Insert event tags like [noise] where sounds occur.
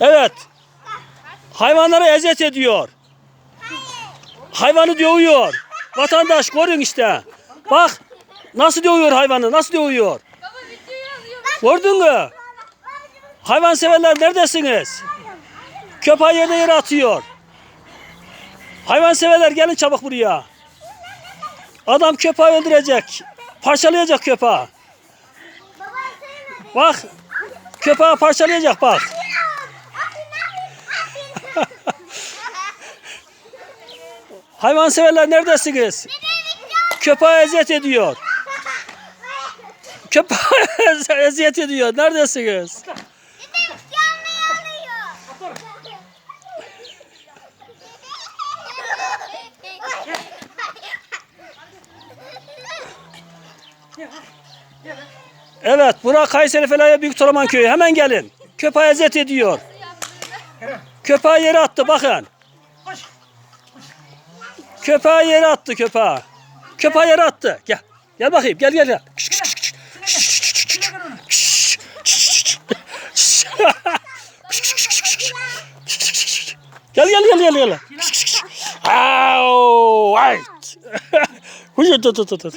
Evet. Hayvanlara eziyet ediyor. Hayvanı dövüyor. Vatandaş görün işte. Bak nasıl dövüyor hayvanı, nasıl dövüyor. Gördün mü? Hayvan severler neredesiniz? Köpeği yerde yere atıyor. Hayvan severler gelin çabuk buraya. Adam köpeği öldürecek. Parçalayacak köpeği. Bak. Köpeği parçalayacak bak. Hayvan severler neredesiniz? Köpeğe eziyet ediyor. Köpeğe [laughs] eziyet ediyor. Neredesiniz? Evet, bura Kayseri Felahiye Büyük Toraman Köyü. Hemen gelin. Köpeğe eziyet ediyor. Köpeği yere attı bakın. Köpeği yere attı köpeği. Köpeği yere attı. Gel. Gel bakayım. Gel gel gel. Gel gel gel gel gel. Au! Ay! Huyu tut tut tut.